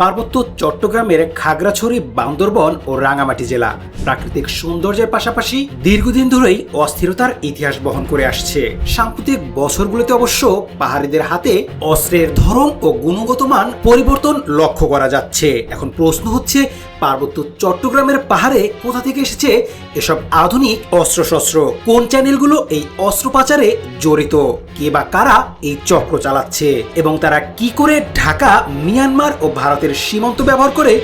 পার্বত্য চট্টগ্রামের খাগড়াছড়ি, বান্দরবন ও রাঙামাটি জেলা। প্রাকৃতিক সৌন্দর্যের পাশাপাশি দীর্ঘদিন ধরেই অস্থিরতার ইতিহাস বহন করে আসছে। সাম্প্রতিক বছরগুলোতে অবশ্য পাহাড়িদের হাতে অস্ত্রের ধরন ও গুণগত মান পরিবর্তন লক্ষ্য করা যাচ্ছে। এখন প্রশ্ন হচ্ছে পার্বত্য চট্টগ্রামের পাহাড়ে কোথা থেকে এসেছে এসব আধুনিক অস্ত্রশস্ত্র? কোন চ্যানেলগুলো এই অস্ত্র পাচারে জড়িত? কে বা কারা এই চক্র চালাচ্ছে? এবং তারা কি করে ঢাকা, মিয়ানমার ও ভারতের সীমান্ত ব্যবহার করে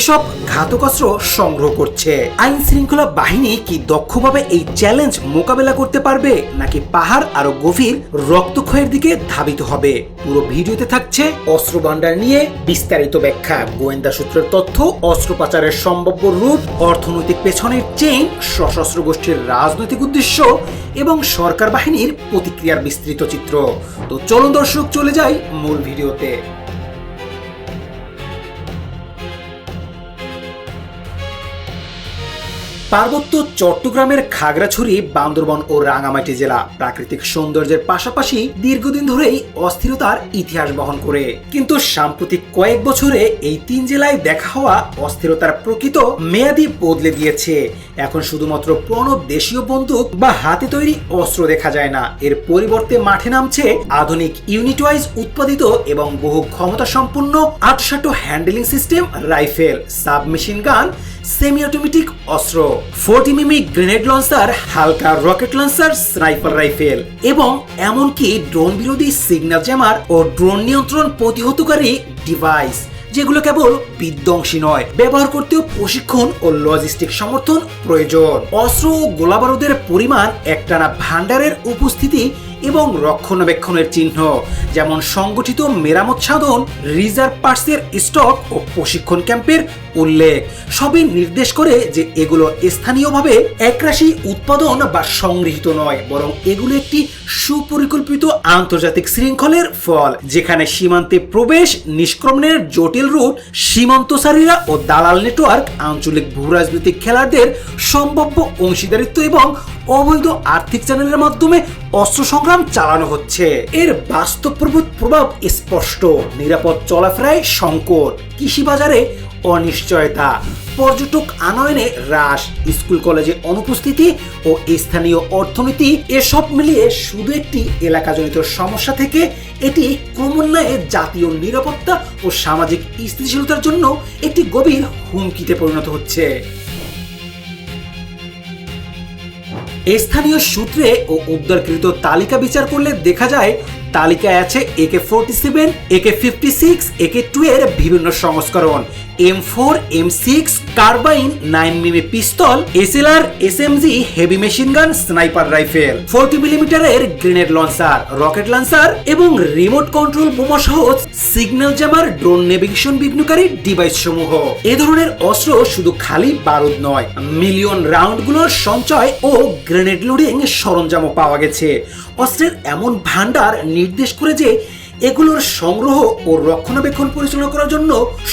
এসব ঘাতকাস্ত্র সংগ্রহ করছে। আইন শৃঙ্খলা বাহিনী কি দক্ষভাবে এই চ্যালেঞ্জ মোকাবেলা করতে পারবে, নাকি পাহাড় আরও গভীর রক্তক্ষয়ের দিকে ধাবিত হবে? পুরো ভিডিওতে থাকছে অস্ত্র ভান্ডার নিয়ে বিস্তারিত ব্যাখ্যা। গোয়েন্দা সূত্রের তথ্য, অস্ত্র পাচারের সম্ভাব্য রূপ, অর্থনৈতিক পেছনের চেইন, সশস্ত্র গোষ্ঠীর রাজনৈতিক উদ্দেশ্য এবং সরকার বাহিনীর প্রতিক্রিয়ার বিস্তৃত চিত্র। তো চলুন দর্শক, চলে যাই মূল ভিডিওতে। পার্বত্য চট্টগ্রামের খাগড়াছড়ি, বান্দরবন ও রাঙামাটি জেলা প্রাকৃতিক সৌন্দর্যের পাশাপাশি দীর্ঘদিন ধরেই অস্থিরতার ইতিহাস বহন করে। কিন্তু সাম্প্রতিক কয়েক বছরে এই তিন জেলায় দেখা হওয়া অস্থিরতার প্রকৃত মেয়াদি বদলে দিয়েছে। এখন শুধুমাত্র প্রণব দেশীয় বন্দুক বা হাতে তৈরি অস্ত্র দেখা যায় না। এর পরিবর্তে মাঠে নামছে আধুনিক ইউনিট ওয়াইজ উৎপাদিত এবং বহু ক্ষমতা সম্পন্ন আটশাটো handling system, rifle, submachine gun semi automatic অস্ত্র ফোর্টি মিমি গ্রেনেড লঞ্চার হালকা রকেট লঞ্চার স্নাইপার রাইফেল এবং এমনকি ড্রোন বিরোধী সিগন্যাল জ্যামার ও ড্রোন নিয়ন্ত্রণ প্রতিহতকারী ডিভাইস যেগুলো কেবল বিধ্বংসী নয়, ব্যবহার করতেও প্রশিক্ষণ ও লজিস্টিক সমর্থন প্রয়োজন। অস্ত্র ও গোলাবারুদের পরিমাণ একটানা ভান্ডারের উপস্থিতি এবং রক্ষণাবেক্ষণের চিহ্ন, যেমন সংগঠিত মেরামত সাধন, রিজার্ভ পার্টসের স্টক ও প্রশিক্ষণ ক্যাম্পের উল্লেখ। সবই নির্দেশ করে যে এগুলো স্থানীয়ভাবে একরাশি উৎপাদন বা সংগৃহীত নয়, বরং এগুলো একটি সুপরিকল্পিত আন্তর্জাতিক শৃঙ্খলের ফল, যেখানে সীমান্তে প্রবেশ নিষ্ক্রমণের জটিল রুট, সীমান্তসারীরা ও দালাল নেটওয়ার্ক, আঞ্চলিক ভূরাজনৈতিক খেলাদের সম্ভাব্য অংশীদারিত্ব এবং অবৈধ আর্থিক চ্যানেলের মাধ্যমে অস্ত্র সংগ্রাম চালানো হচ্ছে। এর বাস্তব প্রভাব স্পষ্ট। নিরাপদ চলাফেরায় সংকট কৃষি বাজারে অনিশ্চয়তা, পর্যটক আনয়নে হ্রাস, স্কুল, কলেজে অনুপস্থিতি ও স্থানীয় অর্থনীতি, এসব মিলিয়ে শুধু একটি এলাকাজনিত সমস্যা থেকে এটি ক্রমান্বয়ে জাতীয় নিরাপত্তা ও সামাজিক স্থিতিশীলতার জন্য একটি গভীর হুমকিতে পরিণত হচ্ছে। স্থানীয় সূত্রে ও উদ্ধারকৃত তালিকা বিচার করলে দেখা যায় তালিকায় আছে AK forty seven AK fifty six AK two এর বিভিন্ন সংস্করণ। M four M six carbine nine mm pistol SLR G heavy machine gun sniper rifle forty মিলিমিটারের গ্রেনেড লঞ্চার রকেট লঞ্চার এবং রিমোট কন্ট্রোল বোমা সহ সিগন্যাল জামার drone navigation বিঘ্নকারী device সমূহ। এ ধরনের অস্ত্র শুধু খালি বারুদ নয় মিলিয়ন রাউন্ডগুলোর সঞ্চয় ও গ্রেনেড লোডিং সরঞ্জামও পাওয়া গেছে। অস্ত্রের এমন ভান্ডার নির্দেশ করে যে এগুলোর সংগ্রহ ও রক্ষণাবেক্ষণ পরিচালনা করার জন্য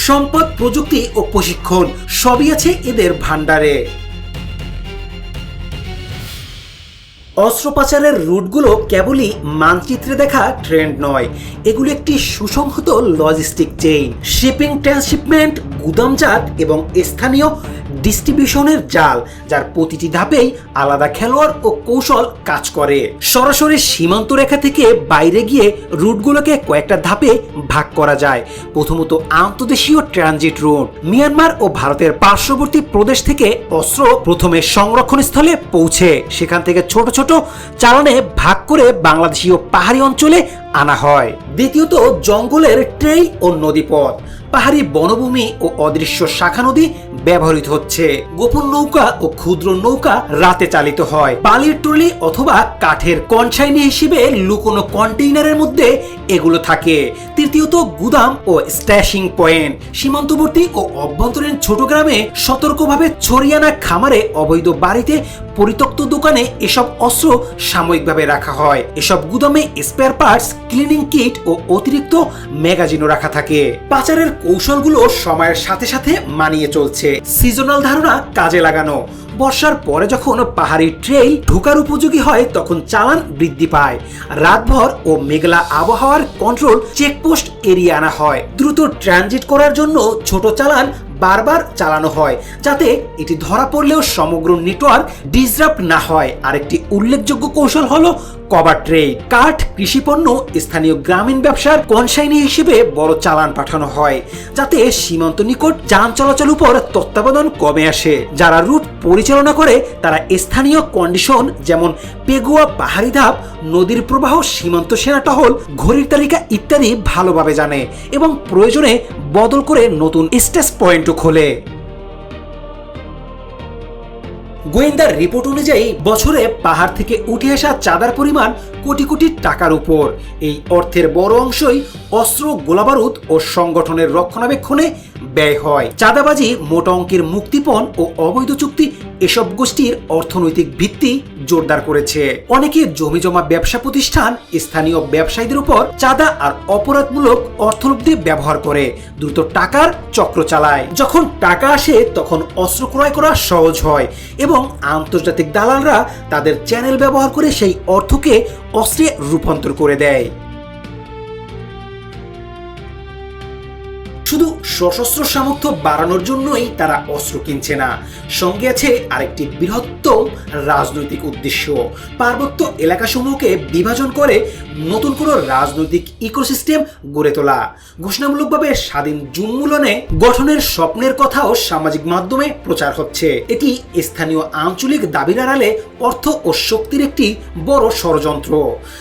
সম্পদ, প্রযুক্তি ও প্রশিক্ষণ সবই আছে এদের ভান্ডারে অস্ত্র পাচারের রুটগুলো কেবলই মানচিত্রে দেখা ট্রেন্ড নয়, এগুলো একটি সুসংহত লজিস্টিক চেইন। শিপিং ট্রান্সশিপমেন্ট, গুদামজাত এবং স্থানীয় ডিস্ট্রিবিউশনের জাল, যার প্রতিটি ধাপেই আলাদা খেলোয়াড় ও কৌশল কাজ করে। সরাসরি সীমান্ত রেখা থেকে বাইরে গিয়ে রুটগুলোকে কয়েকটা ধাপে ভাগ করা যায়। প্রথমত আন্তদেশীয় ট্রানজিট রুট। মিয়ানমার ও ভারতের পার্শ্ববর্তী প্রদেশ থেকে অস্ত্র প্রথমে সংরক্ষণ স্থলে পৌঁছে। সেখান থেকে ছোট ছোট চালানে ভাগ করে বাংলাদেশীয় পাহাড়ি অঞ্চলে আনা হয়। দ্বিতীয়ত, জঙ্গলের ট্রেইল ও নদীপথ। পাহাড়ি বনভূমি ও অদৃশ্য শাখা নদী ব্যবহৃত হচ্ছে। গোপন নৌকা ও ক্ষুদ্র নৌকা রাতে চালিত হয়। বালির ট্রলি অথবা কাঠের কনসাইনি হিসেবে লুকোনো কন্টেইনারের মধ্যে এগুলো থাকে। তৃতীয়ত, গুদাম ও স্ট্যাশিং পয়েন্ট। সীমান্তবর্তী ও অভ্যন্তরীণ ছোট গ্রামে সতর্কভাবে ছড়িয়ে আনা খামারে অবৈধ বাড়িতে পরিত্যক্ত দোকানে এসব অস্ত্র সাময়িকভাবে রাখা হয়। এসব গুদামে স্পেয়ার পার্টস ক্লিনিং কিট ও অতিরিক্ত ম্যাগাজিনও রাখা থাকে। পাচারের কৌশলগুলো সময়ের সাথে সাথে মানিয়ে চলছে। সিজনাল ধারণা কাজে লাগানো। বর্ষার পরে যখন পাহাড়ি ট্রেইল ঢোকার উপযোগী হয়, তখন চালান বৃদ্ধি পায়। রাতভর ও মেঘলা আবহাওয়ার কন্ট্রোল চেকপোস্ট এড়িয়ে আনা হয়। দ্রুত ট্রানজিট করার জন্য ছোট চালান বারবার চালানো হয়, যাতে এটি ধরা পড়লেও সমগ্র নেটওয়ার্ক ডিসরাপ্ট না হয়। আরেকটি উল্লেখযোগ্য কৌশল হলো কভার ট্রেড, কাঠ কৃষিপণ্য স্থানীয় গ্রামীণ ব্যবসার কনসাইনি হিসেবে বড় চালান পাঠানো হয়, যাতে সীমান্ত নিকট যান চলাচল উপর তত্ত্বাবধান কমে আসে। যারা রুট পরিচালনা করে, তারা স্থানীয় কন্ডিশন যেমন পেগুয়া পাহাড়ি ধাপ, নদীর প্রবাহ, সীমান্ত সেনা টহল, ঘড়ির তালিকা ইত্যাদি ভালোভাবে জানে এবং প্রয়োজনে বদল করে নতুন স্টেজ পয়েন্টও খোলে। গোয়েন্দার রিপোর্ট অনুযায়ী বছরে পাহাড় থেকে উঠে আসা চাঁদার পরিমাণ কোটি কোটি টাকার উপর। এই অর্থের বড় অংশই অস্ত্র, গোলাবারুদ ও সংগঠনের রক্ষণাবেক্ষণে ব্যয় হয়। চাঁদাবাজি মোটা অঙ্কের মুক্তিপণ ও অবৈধ চুক্তি এসব গোষ্ঠীর অর্থনৈতিক ভিত্তি জোরদার করেছে। অনেকে জমি জমা ব্যবসা প্রতিষ্ঠান স্থানীয় ব্যবসায়ীদের উপর চাঁদা আর অপরাধমূলক অর্থলব্ধি ব্যবহার করে, দ্রুত টাকার চক্র চালায়। যখন টাকা আসে, তখন অস্ত্র ক্রয় করা সহজ হয় এবং আন্তর্জাতিক দালালরা তাদের চ্যানেল ব্যবহার করে সেই অর্থকে অস্ত্রে রূপান্তর করে দেয়। শুধু সশস্ত্র সামর্থ্য বাড়ানোর জন্যই তারা অস্ত্র কিনছে না। সঙ্গে আছে আরেকটি বৃহত্তম রাজনৈতিক উদ্দেশ্য। পার্বত্য এলাকাসমূহকে বিভাজন করে নতুন কোনো রাজনৈতিক ইকোসিস্টেম গড়ে তোলা। ঘোষণামূলকভাবে স্বাধীন জুম্মূলনে গঠনের স্বপ্নের কথাও সামাজিক মাধ্যমে প্রচার হচ্ছে। এটি স্থানীয় আঞ্চলিক দাবির আড়ালে অর্থ ও শক্তির একটি বড় ষড়যন্ত্র।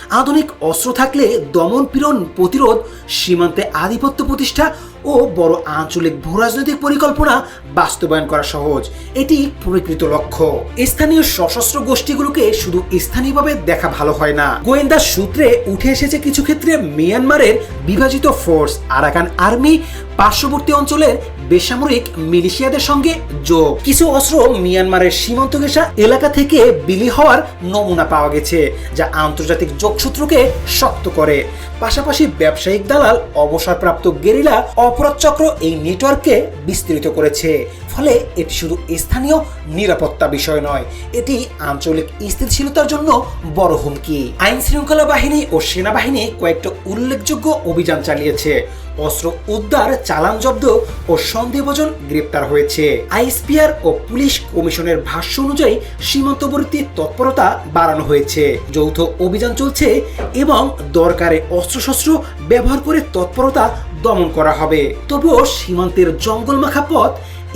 আধুনিক অস্ত্র থাকলে দমন পীড়ন প্রতিরোধ সীমান্তে আধিপত্য প্রতিষ্ঠা ও বড় আঞ্চলিক ভূরাজনৈতিক পরিকল্পনা বাস্তবায়ন করা সহজ। এটি প্রকৃত লক্ষ্য। স্থানীয় সশস্ত্র গোষ্ঠীগুলোকে শুধু স্থানীয়ভাবে দেখা ভালো হয় না। গোয়েন্দা সূত্রে উঠে এসেছে কিছু ক্ষেত্রে মিয়ানমারের বিভাজিত ফোর্স, আরাকান আর্মি, পার্শ্ববর্তী অঞ্চলের বেসামরিক মিলিশিয়াদের সঙ্গে যোগ। কিছু অস্ত্র মিয়ানমারের সীমান্ত ঘেঁষা এলাকা থেকে বিলি হওয়ার নমুনা পাওয়া গেছে, যা আন্তর্জাতিক যোগসূত্রকে শক্ত করে। পাশাপাশি ব্যবসায়িক দালাল, অবসরপ্রাপ্ত গেরিলা অপরাধ চক্র এই নেটওয়ার্ককে বিস্তৃত করেছে। ফলে এটি শুধু স্থানীয় নিরাপত্তা বিষয় নয়, এটি আঞ্চলিক স্থিতিশীলতার জন্য বড় হুমকি। আইন শৃঙ্খলা বাহিনী ও সেনাবাহিনী কয়েকটা উল্লেখযোগ্য অভিযান চালিয়েছে। অস্ত্র উদ্ধার, চালান জব্দ ও সন্দেহভাজন গ্রেপ্তার হয়েছে। আইএসপিআর ও পুলিশ কমিশনের ভাষ্য অনুযায়ী সীমান্তবর্তী তৎপরতা বাড়ানো হয়েছে। যৌথ অভিযান চলছে এবং দরকারে অস্ত্রশস্ত্র ব্যবহার করে তৎপরতা দমন করা হবে। তবুও সীমান্তের জঙ্গল মাখা পথ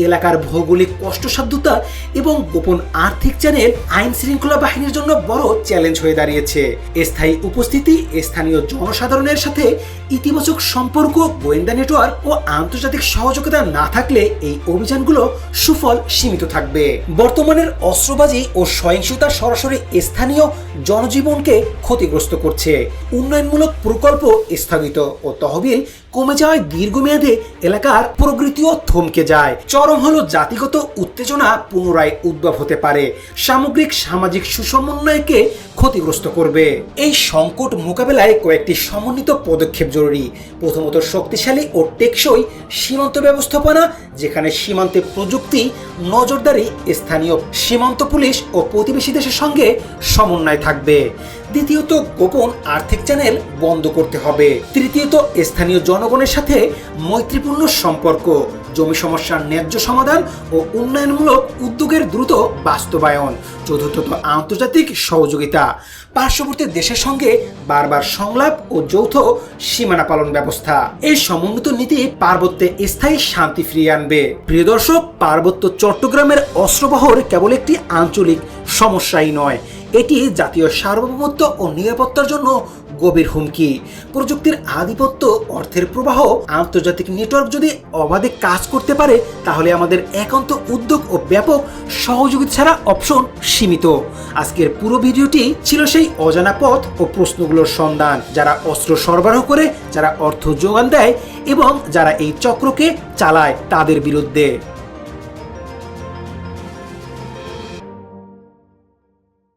এলাকার ভৌগোলিক কষ্টসাধ্যতা এবং গোপন আর্থিক চ্যানেল আইন শৃঙ্খলা বাহিনীর জন্য বড় চ্যালেঞ্জ হয়ে দাঁড়িয়েছে। স্থায়ী উপস্থিতি, স্থানীয় জনসাধারণের সাথে ইতিবাচক সম্পর্ক, গোয়েন্দা নেটওয়ার্ক ও আন্তর্জাতিক সহযোগিতা না থাকলে এই অভিযানগুলো সুফল সীমিত থাকবে। বর্তমানের অস্ত্রবাজি ও সহিংসতা সরাসরি স্থানীয় জনজীবনকে ক্ষতিগ্রস্ত করছে। উন্নয়নমূলক প্রকল্প স্থগিত ও তহবিল কমে যাওয়ায় দীর্ঘমেয়াদে এলাকার প্রকৃতিও থমকে যায়। চরম হলো জাতিগত উত্তেজনা পুনরায় উদ্ভব হতে পারে। সামগ্রিক সামাজিক সুসমন্বয়কে ক্ষতিগ্রস্ত করবে। এই সংকট মোকাবেলায় কয়েকটি সমন্বিত পদক্ষেপ জরুরি। প্রথমত শক্তিশালী ও টেকসই সীমান্ত ব্যবস্থাপনা, যেখানে সীমান্তে প্রযুক্তি, নজরদারি, স্থানীয় সীমান্ত পুলিশ ও প্রতিবেশী দেশের সঙ্গে সমন্বয় থাকবে। দ্বিতীয়ত গোপন আর্থিক চ্যানেল বন্ধ করতে হবে। তৃতীয়ত স্থানীয় জনগণের সাথে মৈত্রীপূর্ণ সম্পর্ক, জমি সমস্যার ন্যায্য সমাধান ও উন্নয়নমূলক উদ্যোগের দ্রুত বাস্তবায়ন। চতুর্থত আন্তর্জাতিক সহযোগিতা। পার্শ্ববর্তী দেশের সঙ্গে বারবার সংলাপ ও যৌথ সীমানা পালন ব্যবস্থা। এই সমন্বিত নীতি পার্বত্যে স্থায়ী শান্তি ফিরিয়ে আনবে। প্রিয় দর্শক, পার্বত্য চট্টগ্রামের অস্ত্রবহর কেবল একটি আঞ্চলিক সমস্যাই নয় এটি জাতীয় সার্বভৌমত্ব ও নিরাপত্তার জন্য গভীর হুমকি। প্রযুক্তির আধিপত্য, অর্থের প্রবাহ, আন্তর্জাতিক নেটওয়ার্ক যদি অবাধে কাজ করতে পারে, তাহলে আমাদের একান্ত উদ্যোগ ও ব্যাপক সহযোগিতা ছাড়া অপশন সীমিত। আজকের পুরো ভিডিওটি ছিল সেই অজানা পথ ও প্রশ্নগুলোর সন্ধান, যারা অস্ত্র সরবরাহ করে, যারা অর্থ যোগান দেয় এবং যারা এই চক্রকে চালায় তাদের বিরুদ্ধে।